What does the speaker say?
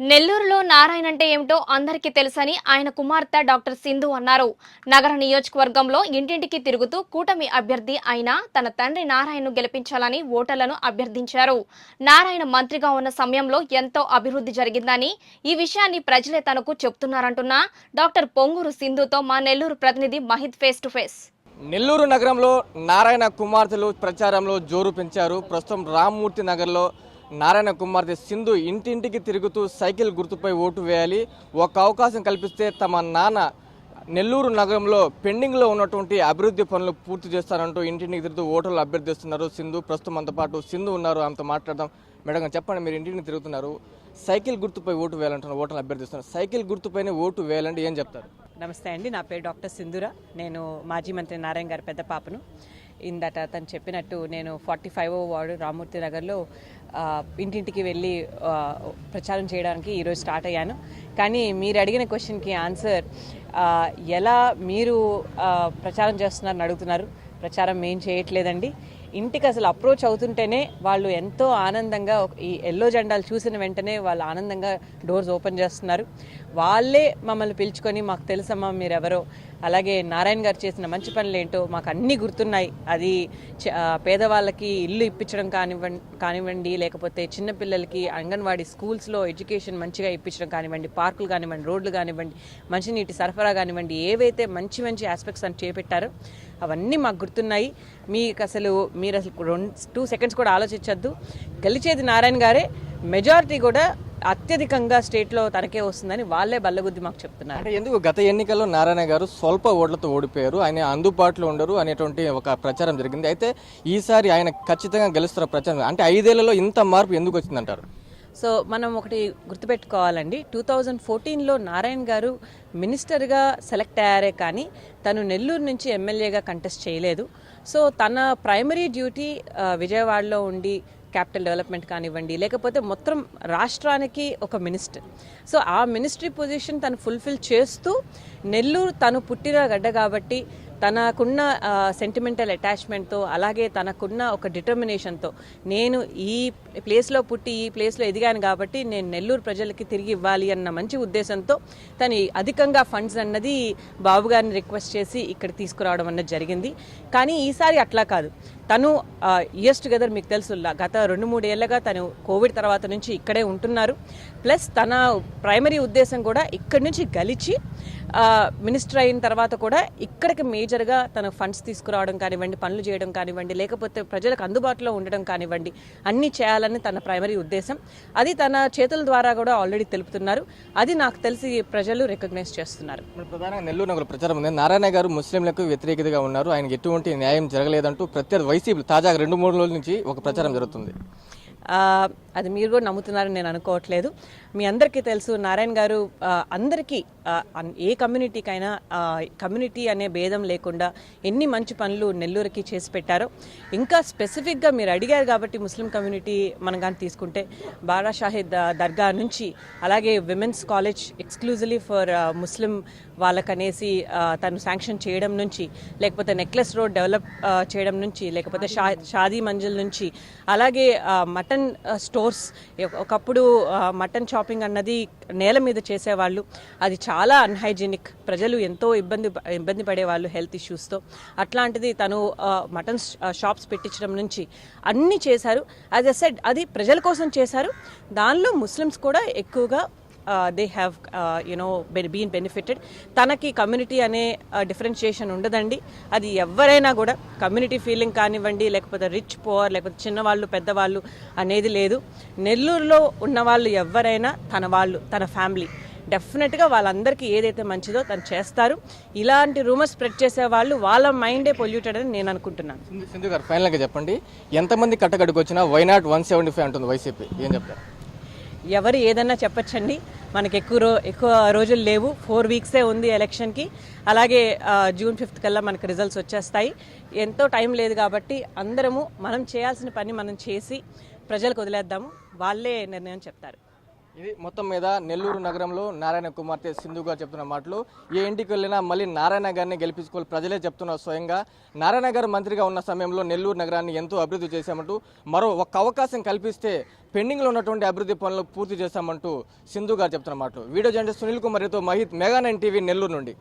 నెల్లూరులో నారాయణ అంటే ఏమిటో అందరికీ తెలుసని ఆయన కుమార్తె డాక్టర్ సింధు అన్నారు. నగర నియోజకవర్గంలో ఇంటింటికి తిరుగుతూ కూటమి అభ్యర్థి అయిన తన తండ్రి నారాయణను గెలిపించాలని ఓటర్లను అభ్యర్థించారు. నారాయణ మంత్రిగా ఉన్న సమయంలో ఎంతో అభివృద్ధి జరిగిందని ఈ విషయాన్ని ప్రజలే తనకు చెప్తున్నారంటున్నా డాక్టర్ పొంగూరు సింధుతో మా నెల్లూరు ప్రతినిధి Mahith face to face. Nellore నగరంలో నారాయణ కుమార్తెలు ప్రచారంలో జోరు పెంచారు. ప్రస్తుతం రామ్మూర్తి నగర్లో నారాయణ కుమార్తె సింధు ఇంటింటికి తిరుగుతూ సైకిల్ గుర్తుపై ఓటు వేయాలి. ఒక అవకాశం కల్పిస్తే తమ నాన్న నెల్లూరు నగరంలో పెండింగ్లో ఉన్నటువంటి అభివృద్ధి పనులు పూర్తి చేస్తారంటూ ఇంటింటికి తిరుగుతూ ఓటర్లు అభ్యర్థిస్తున్నారు. సింధు ప్రస్తుతం అంత పాటు సింధు ఉన్నారు. ఆమెతో మాట్లాడదాం. మేడం చెప్పండి మీరు ఇంటింటికి తిరుగుతున్నారు. సైకిల్ గుర్తుపై ఓటు వేయాలంటున్నారు. ఓటర్లు అభ్యర్థిస్తున్నారు. సైకిల్ గుర్తుపైనే ఓటు వేయాలంటే ఏం చెప్తారు? నమస్తే అండి. నా పేరు డాక్టర్ సింధుర. నేను మాజీ మంత్రి నారాయణ గారి పెద్ద పాపను. ఇందట తను చెప్పినట్టు నేను ఫార్టీ ఫైవ్ వార్డు రామూర్తి నగర్లో ఇంటింటికి వెళ్ళి ప్రచారం చేయడానికి ఈరోజు స్టార్ట్ అయ్యాను. కానీ మీరు అడిగిన క్వశ్చన్కి ఆన్సర్ ఎలా మీరు ప్రచారం చేస్తున్నారని అడుగుతున్నారు. ప్రచారం ఏం చేయట్లేదండి. ఇంటికి అసలు అప్రోచ్ అవుతుంటేనే వాళ్ళు ఎంతో ఆనందంగా ఈ ఎల్లో జెండాలు చూసిన వెంటనే వాళ్ళు ఆనందంగా డోర్స్ ఓపెన్ చేస్తున్నారు. వాళ్ళే మమ్మల్ని పిలుచుకొని మాకు తెలుసమ్మా మీరెవరో. అలాగే నారాయణ గారు చేసిన మంచి పనులు ఏంటో మాకు అన్నీ గుర్తున్నాయి. అది చ- పేదవాళ్ళకి ఇల్లు ఇప్పించడం కానివ్వండి కానివ్వండి లేకపోతే చిన్నపిల్లలకి అంగన్వాడీ స్కూల్స్లో ఎడ్యుకేషన్ మంచిగా ఇప్పించడం కానివ్వండి పార్కులు కానివ్వండి రోడ్లు కానివ్వండి మంచినీటి సరఫరా కానివ్వండి ఏవైతే మంచి మంచి ఆస్పెక్ట్స్ అని చేపెట్టారో అవన్నీ మాకు గుర్తున్నాయి. మీకు అసలు మీరు అసలు రెండు టూ సెకండ్స్ కూడా ఆలోచించద్దు. గెలిచేది నారాయణ గారే. మెజారిటీ కూడా అత్యధికంగా స్టేట్లో తనకే వస్తుందని వాళ్ళే బల్లగుద్ది మాకు చెప్తున్నారు. అంటే ఎందుకు గత ఎన్నికల్లో నారాయణ గారు స్వల్ప ఓట్లతో ఓడిపోయారు? ఆయన అందుబాటులో ఉండరు అనేటువంటి ఒక ప్రచారం జరిగింది. అయితే ఈసారి ఆయన ఖచ్చితంగా గెలుస్తున్న ప్రచారం. అంటే ఐదేళ్ళలో ఇంత మార్పు ఎందుకు వచ్చిందంటారు? సో మనం ఒకటి గుర్తుపెట్టుకోవాలండి. టూ థౌజండ్ ఫోర్టీన్లో నారాయణ గారు మినిస్టర్గా సెలెక్ట్ అయ్యారే కానీ తను నెల్లూరు నుంచి ఎమ్మెల్యేగా కంటెస్ట్ చేయలేదు. సో తన ప్రైమరీ డ్యూటీ విజయవాడలో ఉండి క్యాపిటల్ డెవలప్మెంట్ కానివ్వండి లేకపోతే మొత్తం రాష్ట్రానికి ఒక మినిస్టర్. సో ఆ మినిస్ట్రీ పొజిషన్ తను ఫుల్ఫిల్ చేస్తూ నెల్లూరు తను పుట్టిన గడ్డ కాబట్టి తనకున్న సెంటిమెంటల్ అటాచ్మెంట్తో అలాగే తనకున్న ఒక డిటర్మినేషన్తో నేను ఈ ప్లేస్లో పుట్టి ఈ ప్లేస్లో ఎదిగాను కాబట్టి నేను నెల్లూరు ప్రజలకి తిరిగి ఇవ్వాలి అన్న మంచి ఉద్దేశంతో తను అధికంగా ఫండ్స్ అన్నది బాబు గారిని రిక్వెస్ట్ చేసి ఇక్కడ తీసుకురావడం అన్నది జరిగింది. కానీ ఈసారి అట్లా కాదు. తను ఇయర్స్ టుగెదర్ మీకు తెలుసు గత రెండు మూడు ఏళ్ళగా తను కోవిడ్ తర్వాత నుంచి ఇక్కడే ఉంటున్నారు. ప్లస్ తన ప్రైమరీ ఉద్దేశం కూడా ఇక్కడి నుంచి గలిచి మినిస్టర్ అయిన తర్వాత కూడా ఇక్కడికి మేజర్గా తన ఫండ్స్ తీసుకురావడం కానివ్వండి పనులు చేయడం కానివ్వండి లేకపోతే ప్రజలకు అందుబాటులో ఉండడం కానివ్వండి అన్నీ చేయాలని తన ప్రైమరీ ఉద్దేశం. అది తన చేతుల ద్వారా కూడా ఆల్రెడీ తెలుపుతున్నారు. అది నాకు తెలిసి ప్రజలు రికగ్నైజ్ చేస్తున్నారు. ఇప్పుడు ప్రధానంగా నెల్లూరు నగర ప్రచారం ఉంది. నారాయణ గారు ముస్లింలకు వ్యతిరేకతగా ఉన్నారు. ఆయనకి ఎటువంటి న్యాయం జరగలేదంటూ ప్రత్యర్థి వైసీపీ తాజాగా రెండు మూడు రోజుల నుంచి ఒక ప్రచారం జరుగుతుంది. అది మీరు కూడా నమ్ముతున్నారని నేను అనుకోవట్లేదు. మీ అందరికీ తెలుసు నారాయణ గారు అందరికీ ఏ కమ్యూనిటీకైనా కమ్యూనిటీ అనే భేదం లేకుండా ఎన్ని మంచి పనులు నెల్లూరుకి చేసి పెట్టారో ఇంకా స్పెసిఫిక్గా మీరు అడిగారు కాబట్టి ముస్లిం కమ్యూనిటీ మనం కానీ తీసుకుంటే బారా షాహిద్ ఆ, దర్గా నుంచి అలాగే women's college exclusively for Muslim వాళ్ళకనేసి తను శాంక్షన్ చేయడం నుంచి లేకపోతే నెక్లెస్ రోడ్ డెవలప్ చేయడం నుంచి లేకపోతే షా షాదీ మంజిల్ నుంచి అలాగే ఆ, మటన్ స్టోర్స్. ఒకప్పుడు మటన్ షాపింగ్ అన్నది నేల మీద చేసేవాళ్ళు. అది చాలా అన్హైజీనిక్ ప్రజలు ఎంతో ఇబ్బంది ఇబ్బంది పడేవాళ్ళు హెల్త్ ఇష్యూస్తో అట్లాంటిది తను మటన్ షాప్స్ పెట్టించడం నుంచి అన్నీ చేశారు. యాజ్ ఎ సెడ్ అది ప్రజల కోసం చేశారు. దానిలో ముస్లిమ్స్ కూడా ఎక్కువగా they have you know been benefited తనకి కమ్యూనిటీ అనే uh, డిఫరెన్షియేషన్ ఉండదండి. అది ఎవరైనా కూడా కమ్యూనిటీ ఫీలింగ్ కానివ్వండి లేకపోతే రిచ్ పువర్ లేకపోతే చిన్నవాళ్ళు పెద్దవాళ్ళు అనేది లేదు. నెల్లూరులో ఉన్న వాళ్ళు ఎవరైనా తన వాళ్ళు తన ఫ్యామిలీ డెఫినెట్గా వాళ్ళందరికీ ఏదైతే మంచిదో తను చేస్తారు. ఇలాంటి రూమర్స్ స్ప్రెడ్ చేసే వాళ్ళు వాళ్ళ మైండే పొల్యూటెడ్ అని నేను అనుకుంటున్నాను. సింధు గారు ఫైనల్గా చెప్పండి. ఎంతమంది కట్టగడుకు వచ్చినా why not one seventy five అంటుంది వైసీపీ? ఏం చెప్తారు? ఎవరు ఏదన్నా చెప్పచ్చండి. మనకి ఎక్కువ రో ఎక్కువ రోజులు లేవు. ఫోర్ వీక్సే ఉంది ఎలక్షన్కి అలాగే జూన్ ఫిఫ్త్ కల్లా మనకు రిజల్ట్స్ వచ్చేస్తాయి. ఎంతో టైం లేదు కాబట్టి అందరము మనం చేయాల్సిన పని మనం చేసి ప్రజలకు వదిలేద్దాము. వాళ్ళే నిర్ణయం చెప్తారు. ఇది మొత్తం మీద నెల్లూరు నగరంలో నారాయణ కుమార్తె సింధు గారు చెప్తున్న మాటలు. ఏ ఇంటికి వెళ్ళినా మళ్ళీ నారాయణ గారిని గెలిపించుకోవాలి. ప్రజలే చెప్తున్నారు స్వయంగా. నారాయణ గారు మంత్రిగా ఉన్న సమయంలో నెల్లూరు నగరాన్ని ఎంతో అభివృద్ధి చేశామంటూ మరో ఒక్క అవకాశం కల్పిస్తే పెండింగ్లో ఉన్నటువంటి అభివృద్ధి పనులు పూర్తి చేశామంటూ సింధు గారు చెప్తున్న మాటలు. వీడియో జర్నలిస్ట్ సునీల్ కుమార్తో Mahith mega nine TV Nellore నుండి.